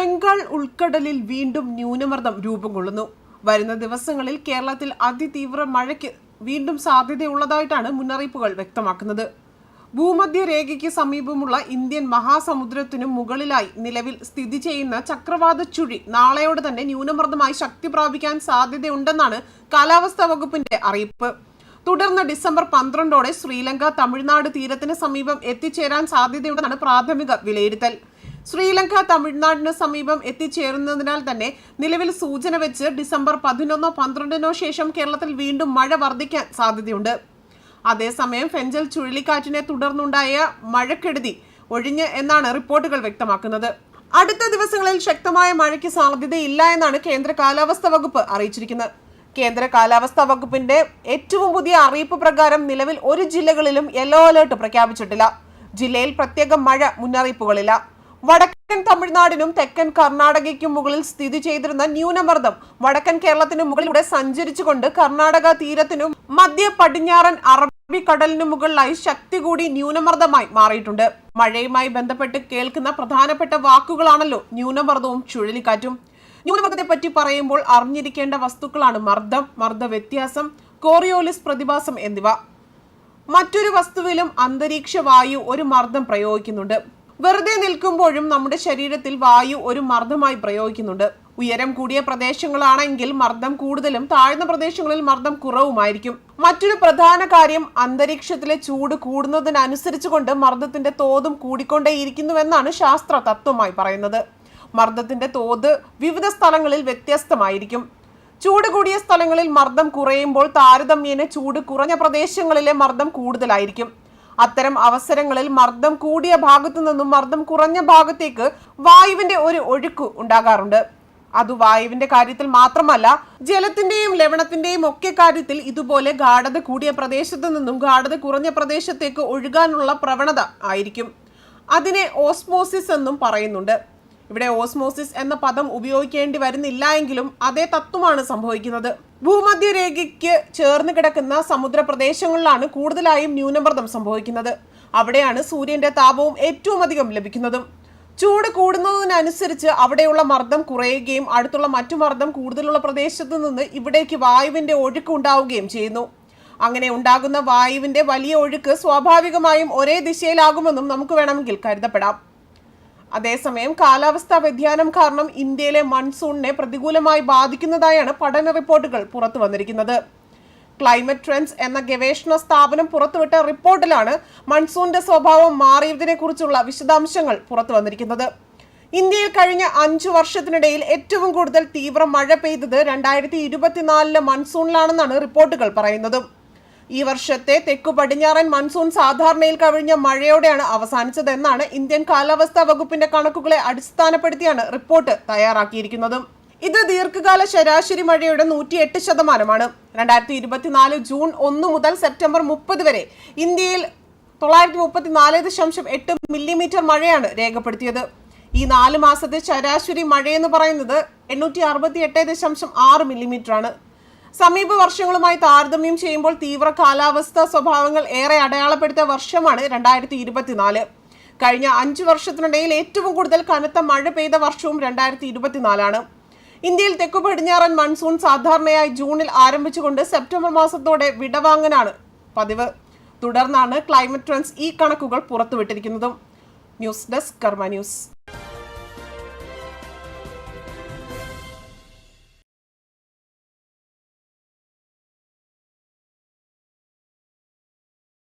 ബംഗാൾ ഉൾക്കടലിൽ വീണ്ടും ന്യൂനമർദ്ദം രൂപം കൊള്ളുന്നു. വരുന്ന ദിവസങ്ങളിൽ കേരളത്തിൽ അതിതീവ്ര മഴയ്ക്ക് വീണ്ടും സാധ്യതയുള്ളതായിട്ടാണ് മുന്നറിയിപ്പുകൾ വ്യക്തമാക്കുന്നത്. ഭൂമധ്യരേഖയ്ക്ക് സമീപമുള്ള ഇന്ത്യൻ മഹാസമുദ്രത്തിനു മുകളിലായി നിലവിൽ സ്ഥിതി ചെയ്യുന്ന ചക്രവാത ചുഴി നാളെയോടെ തന്നെ ന്യൂനമർദ്ദമായി ശക്തി പ്രാപിക്കാൻ സാധ്യതയുണ്ടെന്നാണ് കാലാവസ്ഥാ വകുപ്പിന്റെ അറിയിപ്പ്. തുടർന്ന് ഡിസംബർ പന്ത്രണ്ടോടെ ശ്രീലങ്ക തമിഴ്നാട് തീരത്തിന് സമീപം എത്തിച്ചേരാൻ സാധ്യതയുണ്ടെന്നാണ് പ്രാഥമിക വിലയിരുത്തൽ. ശ്രീലങ്ക തമിഴ്നാടിന് സമീപം എത്തിച്ചേരുന്നതിനാൽ തന്നെ നിലവിൽ സൂചന വെച്ച് ഡിസംബർ പതിനൊന്നോ പന്ത്രണ്ടിനോ ശേഷം കേരളത്തിൽ വീണ്ടും മഴ വർദ്ധിക്കാൻ സാധ്യതയുണ്ട്. അതേസമയം ഫെഞ്ചൽ ചുഴലിക്കാറ്റിനെ തുടർന്നുണ്ടായ മഴക്കെടുതി ഒഴിഞ്ഞ് എന്നാണ് റിപ്പോർട്ടുകൾ വ്യക്തമാക്കുന്നത്. അടുത്ത ദിവസങ്ങളിൽ ശക്തമായ മഴയ്ക്ക് സാധ്യതയില്ല എന്നാണ് കേന്ദ്ര കാലാവസ്ഥാ വകുപ്പ് അറിയിച്ചിരിക്കുന്നത്. കേന്ദ്ര കാലാവസ്ഥാ വകുപ്പിന്റെ ഏറ്റവും പുതിയ അറിയിപ്പ് പ്രകാരം നിലവിൽ ഒരു ജില്ലകളിലും യെല്ലോ അലേർട്ട് പ്രഖ്യാപിച്ചിട്ടില്ല. ജില്ലയിൽ പ്രത്യേക മഴ മുന്നറിയിപ്പുകളില്ല. വടക്കൻ തമിഴ്നാടിനും തെക്കൻ കർണാടകയ്ക്കും മുകളിൽ സ്ഥിതി ചെയ്തിരുന്ന ന്യൂനമർദ്ദം വടക്കൻ കേരളത്തിന് മുകളിലൂടെ സഞ്ചരിച്ചുകൊണ്ട് കർണാടക തീരത്തിനും മധ്യ പടിഞ്ഞാറൻ അറബിക്കടലിനു മുകളിലായി ശക്തി കൂടി ന്യൂനമർദ്ദമായി മാറിയിട്ടുണ്ട്. മഴയുമായി ബന്ധപ്പെട്ട് കേൾക്കുന്ന പ്രധാനപ്പെട്ട വാക്കുകളാണല്ലോ ന്യൂനമർദ്ദവും ചുഴലിക്കാറ്റും. ന്യൂനമർദ്ദത്തെ പറ്റി പറയുമ്പോൾ അറിഞ്ഞിരിക്കേണ്ട വസ്തുക്കളാണ് മർദ്ദം മർദ്ദ വ്യത്യാസം കോറിയോലിസ് പ്രതിഭാസം എന്നിവ. മറ്റൊരു വസ്തുവിലും അന്തരീക്ഷ വായു ഒരു മർദ്ദം പ്രയോഗിക്കുന്നുണ്ട്. വെറുതെ നിൽക്കുമ്പോഴും നമ്മുടെ ശരീരത്തിൽ വായു ഒരു മർദ്ദമായി പ്രയോഗിക്കുന്നുണ്ട്. ഉയരം കൂടിയ പ്രദേശങ്ങളാണെങ്കിൽ മർദ്ദം കൂടുതലും താഴ്ന്ന പ്രദേശങ്ങളിൽ മർദ്ദം കുറവുമായിരിക്കും. മറ്റൊരു പ്രധാന കാര്യം അന്തരീക്ഷത്തിലെ ചൂട് കൂടുന്നതിനനുസരിച്ചുകൊണ്ട് മർദ്ദത്തിന്റെ തോതും കൂടിക്കൊണ്ടേയിരിക്കുന്നുവെന്നാണ് ശാസ്ത്ര തത്വമായി പറയുന്നത്. മർദ്ദത്തിന്റെ തോത് വിവിധ സ്ഥലങ്ങളിൽ വ്യത്യസ്തമായിരിക്കും. ചൂട് കൂടിയ സ്ഥലങ്ങളിൽ മർദ്ദം കുറയുമ്പോൾ താരതമ്യേന ചൂട് കുറഞ്ഞ പ്രദേശങ്ങളിലെ മർദ്ദം കൂടുതലായിരിക്കും. അത്തരം അവസരങ്ങളിൽ മർദ്ദം കൂടിയ ഭാഗത്തു നിന്നും മർദ്ദം കുറഞ്ഞ ഭാഗത്തേക്ക് വായുവിന്റെ ഒരു ഒഴുക്ക് ഉണ്ടാകാറുണ്ട്. അത് വായുവിന്റെ കാര്യത്തിൽ മാത്രമല്ല ജലത്തിന്റെയും ലവണത്തിന്റെയും ഒക്കെ കാര്യത്തിൽ ഇതുപോലെ ഗാഠത കൂടിയ പ്രദേശത്തു നിന്നും ഗാഠത കുറഞ്ഞ പ്രദേശത്തേക്ക് ഒഴുകാനുള്ള പ്രവണത ആയിരിക്കും. അതിനെ ഓസ്മോസിസ് എന്നും പറയുന്നുണ്ട്. ഇവിടെ ഓസ്മോസിസ് എന്ന പദം ഉപയോഗിക്കേണ്ടി വരുന്നില്ല എങ്കിലും അതേ തത്വമാണ് സംഭവിക്കുന്നത്. ഭൂമധ്യരേഖയ്ക്ക് ചേർന്ന് കിടക്കുന്ന സമുദ്രപ്രദേശങ്ങളിലാണ് കൂടുതലായും ന്യൂനമർദ്ദം സംഭവിക്കുന്നത്. അവിടെയാണ് സൂര്യന്റെ താപവും ഏറ്റവും അധികം ലഭിക്കുന്നതും. ചൂട് കൂടുന്നതിനനുസരിച്ച് അവിടെയുള്ള മർദ്ദം കുറയുകയും അടുത്തുള്ള മറ്റു മർദ്ദം കൂടുതലുള്ള പ്രദേശത്ത് നിന്ന് ഇവിടേക്ക് വായുവിന്റെ ഒഴുക്ക് ഉണ്ടാവുകയും ചെയ്യുന്നു. അങ്ങനെ ഉണ്ടാകുന്ന വായുവിന്റെ വലിയ ഒഴുക്ക് സ്വാഭാവികമായും ഒരേ ദിശയിലാകുമെന്നും നമുക്ക് വേണമെങ്കിൽ കരുതപ്പെടാം. അതേസമയം കാലാവസ്ഥാ വ്യതിയാനം കാരണം ഇന്ത്യയിലെ മൺസൂണിനെ പ്രതികൂലമായി ബാധിക്കുന്നതായാണ് പഠന റിപ്പോർട്ടുകൾ പുറത്തു വന്നിരിക്കുന്നത്. ക്ലൈമറ്റ് ട്രെൻഡ്സ് എന്ന ഗവേഷണ സ്ഥാപനം പുറത്തുവിട്ട റിപ്പോർട്ടിലാണ് മൺസൂണിന്റെ സ്വഭാവം മാറിയതിനെ കുറിച്ചുള്ള വിശദാംശങ്ങൾ പുറത്തു വന്നിരിക്കുന്നത്. ഇന്ത്യയിൽ കഴിഞ്ഞ അഞ്ചു വർഷത്തിനിടയിൽ ഏറ്റവും കൂടുതൽ തീവ്ര മഴ പെയ്തത് രണ്ടായിരത്തി ഇരുപത്തിനാലിലെ മൺസൂണിലാണെന്നാണ് റിപ്പോർട്ടുകൾ പറയുന്നത്. ഈ വർഷത്തെ തെക്കു പടിഞ്ഞാറൻ മൺസൂൺ സാധാരണയിൽ കവിഞ്ഞ മഴയോടെയാണ് അവസാനിച്ചതെന്നാണ് ഇന്ത്യൻ കാലാവസ്ഥാ വകുപ്പിന്റെ കണക്കുകളെ അടിസ്ഥാനപ്പെടുത്തിയാണ് റിപ്പോർട്ട് തയ്യാറാക്കിയിരിക്കുന്നത്. ഇത് ദീർഘകാല ശരാശരി മഴയുടെ നൂറ്റിയെട്ട് ശതമാനമാണ്. രണ്ടായിരത്തി ഇരുപത്തിനാല് ജൂൺ ഒന്ന് മുതൽ സെപ്റ്റംബർ മുപ്പത് വരെ ഇന്ത്യയിൽ തൊള്ളായിരത്തി മുപ്പത്തിനാല് ദശാംശം എട്ട് മില്ലിമീറ്റർ മഴയാണ് രേഖപ്പെടുത്തിയത്. ഈ നാല് മാസത്തെ ശരാശരി മഴയെന്ന് പറയുന്നത് എണ്ണൂറ്റി അറുപത്തി എട്ട് ദശാംശം ആറ് മില്ലിമീറ്റർ ആണ് സമീപ വർഷങ്ങളുമായി താരതമ്യം ചെയ്യുമ്പോൾ തീവ്ര കാലാവസ്ഥ സ്വഭാവങ്ങൾ ഏറെ അടയാളപ്പെടുത്തിയ വർഷമാണ് രണ്ടായിരത്തി ഇരുപത്തിനാല് കഴിഞ്ഞ അഞ്ച് വർഷത്തിനിടയിൽ ഏറ്റവും കൂടുതൽ കനത്ത മഴ പെയ്ത വർഷവും രണ്ടായിരത്തി ഇരുപത്തിനാലാണ് ഇന്ത്യയിൽ തെക്കു പടിഞ്ഞാറൻ മൺസൂൺ സാധാരണയായി ജൂണിൽ ആരംഭിച്ചുകൊണ്ട് സെപ്റ്റംബർ മാസത്തോടെ വിടവാങ്ങനാണ് പതിവ്. തുടർന്നാണ് ക്ലൈമറ്റ് ട്രെൻഡ്സ് ഈ കണക്കുകൾ പുറത്തുവിട്ടിരിക്കുന്നതും. News desk Karma news.